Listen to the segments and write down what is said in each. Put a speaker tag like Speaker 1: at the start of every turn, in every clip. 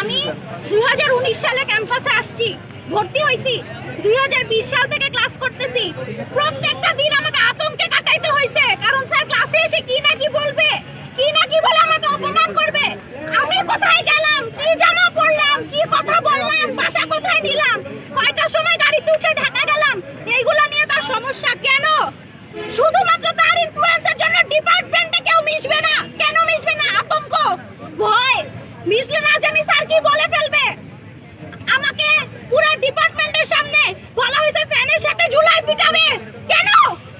Speaker 1: আমি দুই হাজার উনিশ সালে ক্যাম্পাসে আসছি, ভর্তি হয়েছি। দুই হাজার বিশ সাল থেকে ক্লাস করতেছি। প্রত্যেকটা দিন আমাকে আতঙ্কে কাটাইতে হয়েছে। কারণ স্যার ক্লাসে এসে কি না কি বলবে? কি না কি বলে আমাকে অপমান করবে? আমি কোথায় গেলাম? কি জামা পরলাম? কি কথা বললাম? বাসা কোথায় নিলাম? কয়টার সময় গাড়িতে উঠে ঢাকা গেলাম। এইগুলো নিয়ে তার সমস্যা কেন? শুধুমাত্র তার ইনফ্লুয়েন্সের জন্য ডিপার্টমেন্টে কেউ মিশবে না। কেন মিশবে না? আতঙ্ক? ভয়? মিশলে না জানি স্যার কি বলে ফেলবে? আমাকে পুরো ডিপার্টমেন্টের সামনে বলা হয়েছে ফ্যানের সাথে ঝুলাই পিটাবে। কেন?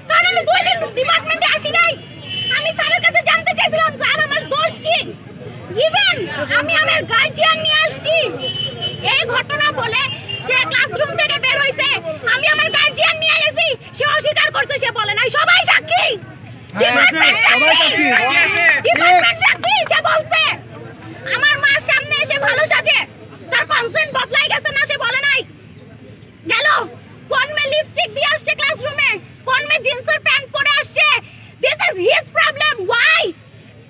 Speaker 1: কারণ আমি দুই দিন ডিপার্টমেন্টে আসি নাই। আমি স্যারের কাছে জানতে চাইছিলাম স্যার আমার দোষ কি? ইভেন আমি আমার গার্জিয়ান নিয়ে আসছি। এই ঘটনা বলে সে ক্লাসরুম থেকে বের হইছে। আমি আমার গার্জিয়ান নিয়ে গেছি সে অস্বীকার করছে সে বলে নাই। সবাই সাক্ষী! ডিপার্টমেন্ট সাক্ষী!
Speaker 2: সাক্ষী।
Speaker 1: ডিপার্টমেন্ট সাক্ষী সে বলছে। ভালো সাজে তার কনসেন্ট বদলাই গেছে না সে বলে নাই। গেল। কোন মে লিপস্টিক দিয়ে আসছে ক্লাসরুমে কোন মে জিন্সের প্যান্ট পরে আসছে। This is his problem why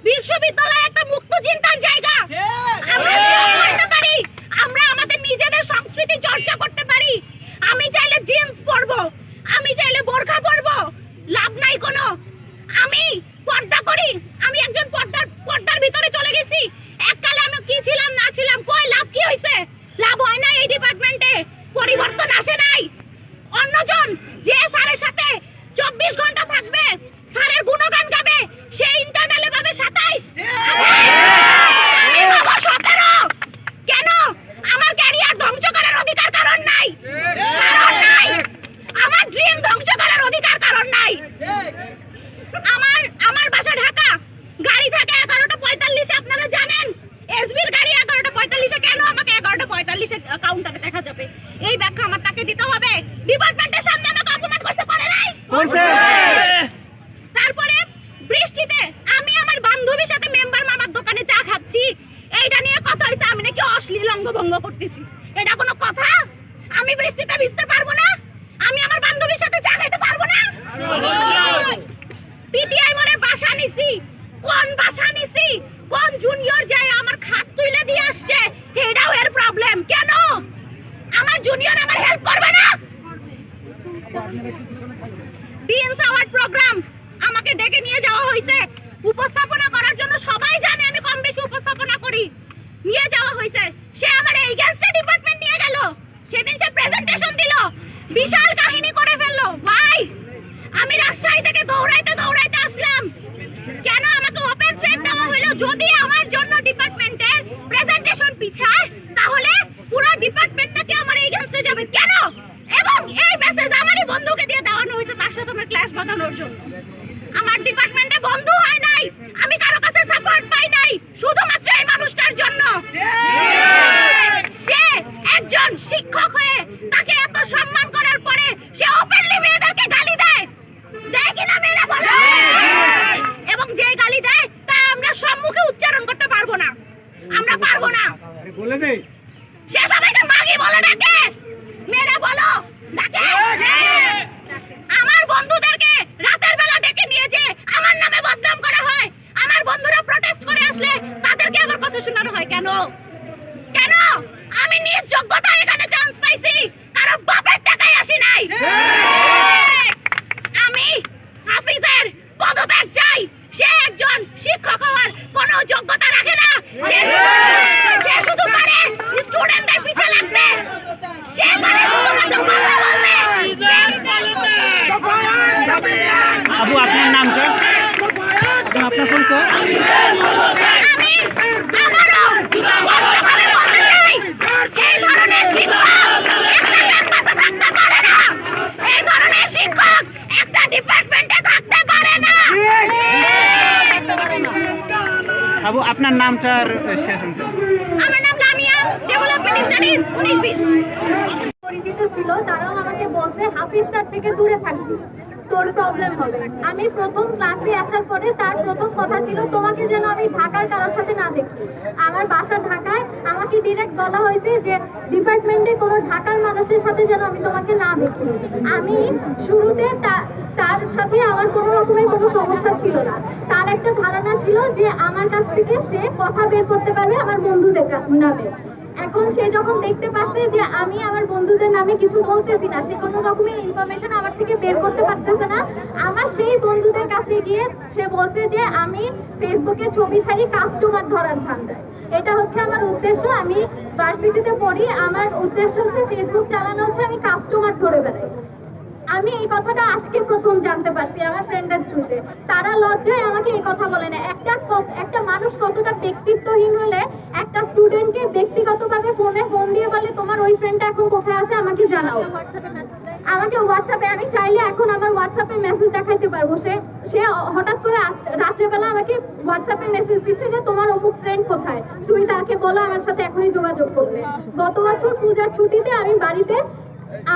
Speaker 1: বিশ্ববিদ্যালয় একটা মুক্ত চিন্তার জায়গা। আমরা করতে পারি। আমরা আমাদের নিজেদের সংস্কৃতি চর্চা করতে পারি। আমি চাইলে জিন্স পরবো। আমি চাইলে বোরখা পরবো। লাভ নাই কোনো আমি পর্দা করি আমি একজন পর্দার পর্দার ভিতরে চলে গেছি এককালে আমি কি ছিলাম না ছিলাম কই লাভ কি হইছে লাভ হয় না এই ডিপার্টমেন্টে পরিবর্তন আসে নাই অন্যজন যে স্যারের সাথে চব্বিশ ঘণ্টা থাকবে স্যারের গুণগান গাবে সে ইন্টারনালে পাবে সাতাইশ আমি পাবো সতেরো কেন আমার ক্যারিয়ার ধ্বংস করার অধিকার কারণ নাই কারণ নাই আমার ড্রিম ধ্বংস করার অধিকার কারণ নাই আমার আমার বাসা ঢাকা গাড়ি থাকে এগারোটা পঁয়তাল্লিশে আপনারা জানেন এসবির গাড়ি এগারোটা পঁয়তাল্লিশে কেন আমাকে এগারোটা পঁয়তাল্লিশে কাউন্টারে দেখা যাবে এই ব্যাখ্যা আমার তাকে দিতে হবে ডিপার্টমেন্টের সামনে আমাকে অপমান করতে পারে নাই তারপরে বৃষ্টিতে আমি আমার বান্ধবীর সাথে মেম্বার মামার দোকানে চা খাচ্ছি এইটা নিয়ে কথা হয়েছে আমি নাকি অশ্লীল অঙ্গভঙ্গ করতেছি। এটা কোনো কথা? আমি বৃষ্টিতে ভিজতে পারব না? আমি আমার বান্ধবীর সাথে চা খাইতে পারব না? পিটিআই মনে বাসা নিছি। কোন বাসা নিছি? কোন জুনিয়র যায় আমার খাট তুলে দিয়ে আসছে? এটাও এর প্রবলেম কেন? আমার জুনিয়র আমার হেল্প করবে না ডিএনস অ্যাওয়ার্ড প্রোগ্রাম আমাকে ডেকে নিয়ে যাওয়া হয়েছে উপস্থাপনা করার জন্য সবাই জানে আমি কম বেশি উপস্থাপনা করি নিয়ে যাওয়া হয়েছে সে আমার এগেইনস্টে ডিপার্টমেন্ট নিয়ে গেল সেদিন সে প্রেজেন্টেশন দিল বিশাল কাহিনী করে ফেলল ভাই আমি রাজশাহী থেকে দৌড়াইতে দৌড়াইতে আসলাম কেন আমাকে ওপেন থ্রেড দেওয়া হলো যদি আমার জন্য ডিপার্টমেন্টের প্রেজেন্টেশন পিছায় তাহলে পুরো ডিপার্টমেন্টটাকে আমার এগেইনস্টে যাবে কেন এবং এই মেসেজ আমারই বন্ধুকে দিয়ে দেওয়ানো হয়েছে তার সাথে আমার ক্লাস বাঁধানোর জন্য আমার ডিপার্টমেন্টে বন্ধু হয় নাই আমি কারও কাছে সাপোর্ট পাই নাই শুধুমাত্র এই মানুষটার জন্য সে একজন শিক্ষক হয়ে তাকে এত সম্মান করার পরে সে ওপেনলি মেয়েদেরকে গালি দেয় দেয় কিনা মেয়েরা বলে এবং যে গালি দেয় তা আমরা সম্মুখে উচ্চারণ করতে পারব না আমরা পারব না
Speaker 2: বলে নেই
Speaker 1: সে সবাইকে মাগি বলে ডাকে মেরে বলো ডাকে আমার বন্ধুদেরকে রাতের বেলা ডেকে নিয়ে যে আমার নামে বদনাম করা হয় আমার বন্ধুরা প্রটেস্ট করে আসলে তাদেরকে আবার কথা শোনানো হয় কেন কেন আমি নিজ যোগ্যতা এখানে চান্স পাইছি। কারও বাপের টাকায় আসি নাই। আমি হাফিজের পদত্যাগ চাই। সে একজন শিক্ষক হওয়ার কোনো যোগ্যতা রাখে না। সে সে শুধু পারে স্টুডেন্টদের পিছে লাগতে। সে পারে শুধুমাত্র কথা বলতে।
Speaker 2: আবু আপনার নামটা এবং আপনার পরিচয়
Speaker 1: আমি
Speaker 2: আবু আপনার নামটার শেষ
Speaker 1: আমার নাম লামিয়া। ডেভেলপমেন্ট স্টাডিজ উনিশ বিশ।
Speaker 3: পরিচিত ছিল তারাও আমাকে বলছে হাফিজ স্যার থেকে দূরে থাকবি। তোর প্রবলেম হবে। আমি প্রথম ক্লাসে আসার পরে তার প্রথম কথা ছিল তোমাকে যেন আমি ঢাকার কারোর সাথে না দেখি। আমার বাসা ঢাকায়। আমাকে ডিরেক্ট বলা হয়েছে যে ডিপার্টমেন্টে কোনো ঢাকার মানুষের সাথে যেন আমি তোমাকে না দেখি। আমি শুরুতে তা- সাথে আমার কোনো রকমের কোনো সমস্যা ছিল না। তার একটা ধারণা ছিল যে আমার কাছ থেকে সে কথা বের করতে পারবে আমার বন্ধুদের নামে। এখন সে যখন দেখতে পাচ্ছে যে আমি আমার বন্ধুদের নামে কিছু বলতেছি না, সে কোনো রকমের ইনফরমেশন আমার থেকে বের করতে পারতেছে না। আমার সেই বন্ধুদের কাছে গিয়ে সে বলছে যে আমি ফেসবুকে ছবি ছাড়ি কাস্টমার ধরার ধান্দায়। এটা হচ্ছে আমার উদ্দেশ্য। আমি ভার্সিটিতে পড়ি। আমার উদ্দেশ্য হচ্ছে ফেসবুক চালানো, হচ্ছে আমি কাস্টমার ধরে বেড়াই। আমি এই কথাটা আজকে প্রথম জানতে পারছি আমার ফ্রেন্ডের থ্রুতে তারা লজ্জায় আমাকে এই কথা বলে না। একটা একটা মানুষ কতটা ব্যক্তিত্বহীন হলে একটা স্টুডেন্টকে ব্যক্তিগতভাবে ফোনে ফোন দিয়ে বলে তোমার ওই ফ্রেন্ডটা এখন কোথায় আছে? আমাকে জানাও। আমাকে হোয়াটসঅ্যাপে আমি চাইলে এখন আমার হোয়াটসঅ্যাপে মেসেজ দেখাইতে পারব। সে সে হঠাৎ করে রাত- রাত্রেবেলা আমাকে হোয়াটসঅ্যাপে মেসেজ দিচ্ছে যে তোমার অমুক ফ্রেন্ড কোথায়? তুমি তাকে বলো আমার সাথে এখনই যোগাযোগ করবে। গত বছর পূজার ছুটিতে আমি বাড়িতে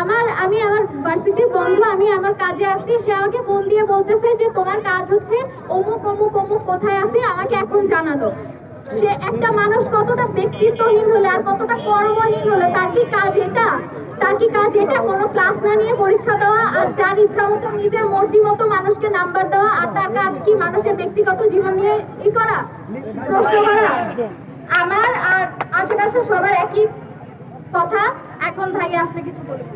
Speaker 3: আমার, আমি আমার ভার্সিটির বন্ধু, আমি আমার কাজে আসছি। সে আমাকে ফোন দিয়ে বলতেছে যে, তোমার কাজ হচ্ছে অমুক অমুক অমুক, কোথায় আছে? আমাকে এখন জানানো সে একটা মানুষ কতটা ব্যক্তিত্বহীন হলে আর কতটা কর্মহীন হলে, তার কি কাজ এটা? তার কি কাজ এটা? কোনো ক্লাস না নিয়ে পরীক্ষা দেওয়া আর যার ইচ্ছা মতো নিজের মর্জি মতো মানুষকে নাম্বার দেওয়া আর তার কাজ কি মানুষের ব্যক্তিগত জীবন নিয়ে ই করা? প্রশ্ন করা? আমার আর আশেপাশে সবার একই কথা। এখন ভাই আসলে কিছু বলব